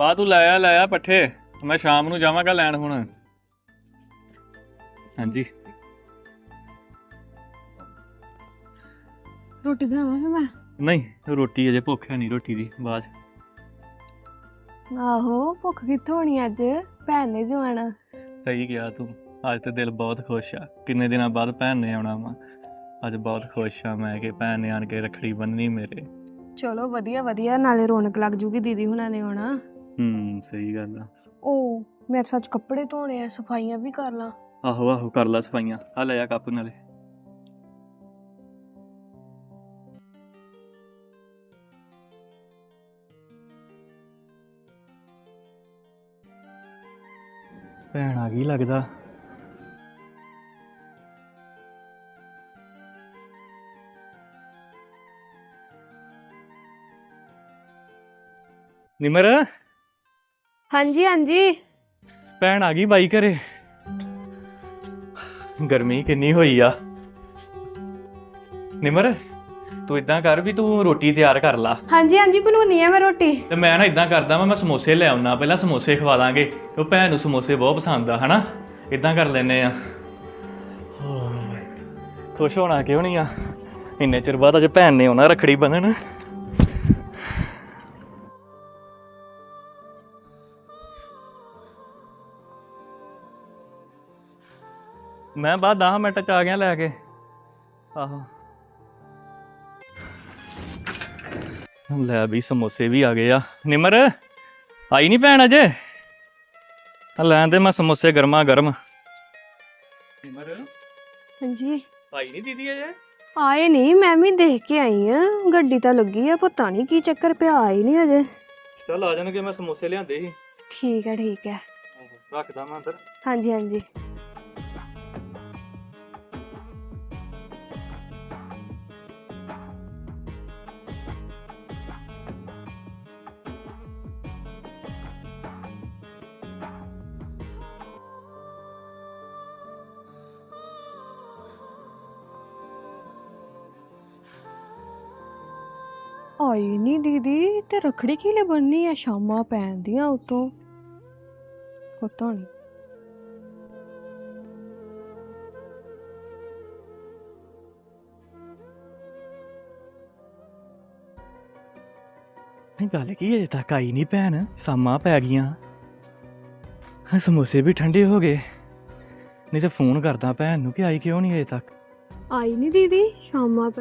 ਪਾ ਤੂੰ ਲਾਇਆ ਲਾਇਆ ਪੱਠੇ। ਮੈਂ ਸ਼ਾਮ ਨੂੰ ਜਾਵਾਂਗਾ ਲੈਣ ਹੁਣ। ਹਾਂਜੀ। ਰੋਟੀ ਬਣਾਵਾਂ ਫਿਰ ਮੈਂ? ਨਹੀਂ ਰੋਟੀ ਅਜੇ ਭੁੱਖ ਹੈ ਨਹੀਂ ਰੋਟੀ ਦੀ ਬਾਅਦ। 'ਚ। ਆਹੋ ਭੁੱਖ ਕਿੱਥੋਂ ਹੋਣੀ ਅੱਜ? ਭੈਣ ਨੇ ਜੋ ਆਣਾ ਸਹੀ ਕਿਹਾ ਤੂੰ। ਅੱਜ ਤੇ ਦਿਲ ਬਹੁਤ ਖੁਸ਼ ਆ। ਕਿੰਨੇ ਦਿਨਾਂ ਬਾਅਦ ਭੈਣ ਨੇ ਆਉਣਾ ਵਾ। ਅੱਜ ਬਹੁਤ ਖੁਸ਼ ਆ ਮੈਂ ਕਿ ਭੈਣ ਨੇ ਆਣ ਕੇ ਰੱਖੜੀ ਬੰਨਣੀ ਮੇਰੇ। ਚਲੋ ਵਧੀਆ ਵਧੀਆ। ਨਾਲੇ ਰੌਣਕ ਲੱਗ ਜੂਗੀ ਦੀਦੀ ਹੁਣਾਂ ਨੇ ਆਉਣਾ। ਹੂੰ ਸਹੀ ਗੱਲ ਆ। ਉਹ ਮੇਰੇ ਸੱਚ ਕੱਪੜੇ ਧੋਣੇ ਆ ਸਫਾਈਆਂ ਵੀ ਕਰ ਲਾਂ। ਆਹੋ ਆਹੋ ਕਰ ਲੈ ਸਫਾਈਆਂ। ਆ ਲੈ ਆ ਕੱਪ ਨਾਲੇ। ਭੈਣ ਆ ਗਈ ਲੱਗਦਾ। ਨਿਮਰ? ਹਾਂਜੀ ਹਾਂਜੀ। ਭੈਣ ਆ ਗਈ ਬਾਈ ਘਰੇ। ਗਰਮੀ ਕਿੰਨੀ ਹੋਈ ਆ। ਨਿਮਰ ਤੂੰ ਇਦਾਂ ਕਰ ਵੀ ਤੂੰ ਰੋਟੀ ਤਿਆਰ ਕਰ ਲਾ। ਹਾਂਜੀ ਹਾਂਜੀ ਬਣਾਉਣੀ ਆ ਮੈਂ ਰੋਟੀ। ਤੇ ਮੈਂ ਨਾ ਇਦਾਂ ਕਰਦਾ ਵਾਂ ਮੈਂ ਸਮੋਸੇ ਲੈ ਆਉਣਾ। ਪਹਿਲਾਂ ਸਮੋਸੇ ਖਵਾ ਦਾਂਗੇ। ਉਹ ਭੈਣ ਨੂੰ ਸਮੋਸੇ ਬਹੁਤ ਪਸੰਦ ਆ ਹਨਾ? ਇਦਾਂ ਕਰ ਲੈਨੇ ਆ। ਖੁਸ਼ ਹੋਣਾ ਕਿਉਂ ਨਹੀਂ ਆ? ਇੰਨੇ ਚਿਰ ਬਾਅਦ ਅਜੇ ਭੈਣ ਨੇ ਆਉਣਾ ਰਖੜੀ ਬੰਨਣ। ਮੈਂ ਬਾਅਦ 10 ਮਿੰਟ ਚ ਆ ਗਿਆ ਲੈ ਕੇ। ਆਹੋ। ਲੈ ਵੀ ਸਮੋਸੇ ਵੀ ਆ ਗਏ ਆ। ਨਿਮਰ ਆਈ ਨਹੀਂ ਭੈਣ ਅਜੇ? ਆ ਲੈਣ ਦੇ ਮੈਂ ਸਮੋਸੇ ਗਰਮਾ ਗਰਮ ਨਿਮਰ? ਹਾਂਜੀ। ਆਈ ਨਹੀਂ ਦੀਦੀ ਅਜੇ? ਆਏ ਨਹੀਂ ਮੈਂ ਵੀ ਦੇਖ ਕੇ ਆਈ ਆ। ਗੱਡੀ ਤਾਂ ਲੱਗੀ ਆ ਪਤਾ ਨਹੀਂ ਕੀ ਚੱਕਰ ਪਿਆ ਆਈ ਨਹੀਂ ਅਜੇ। ਚੱਲ ਆ ਜਾਣਗੇ ਮੈਂ ਸਮੋਸੇ ਲਿਆਂਦੇ ਸੀ। ਠੀਕ ਹੈ ਠੀਕ ਹੈ ਰੱਖਦਾ ਮੈਂ ਅੰਦਰ। ਹਾਂਜੀ ਹਾਂਜੀ। ਆਈ ਨਹੀਂ ਦੀਦੀ ਤੇ ਰਖੜੀ ਕਿਲੇ ਬੰਨੀ ਆ ਸ਼ਾਮਾਂ ਪੈਂਦੀਆਂ ਉਤੋਂ? ਪਤਾ ਨਹੀਂ ਨਹੀਂ ਗੱਲ ਕੀ ਅਜੇ ਤੱਕ ਆਈ ਨਹੀਂ ਭੈਣ ਸਾਮਾਂ ਪੈ ਗਈਆਂ। ਹਾਂ ਸਮੋਸੇ ਵੀ ਠੰਡੇ ਹੋ ਗਏ। ਨਹੀਂ ਤਾਂ ਫੋਨ ਕਰਦਾ ਭੈਣ ਨੂੰ ਕਿ ਆਈ ਕਿਉਂ ਨਹੀਂ ਅਜੇ ਤੱਕ? ਆਈ ਨਹੀਂ ਦੀਦੀ ਸ਼ਾਮਾਂ ਪੈ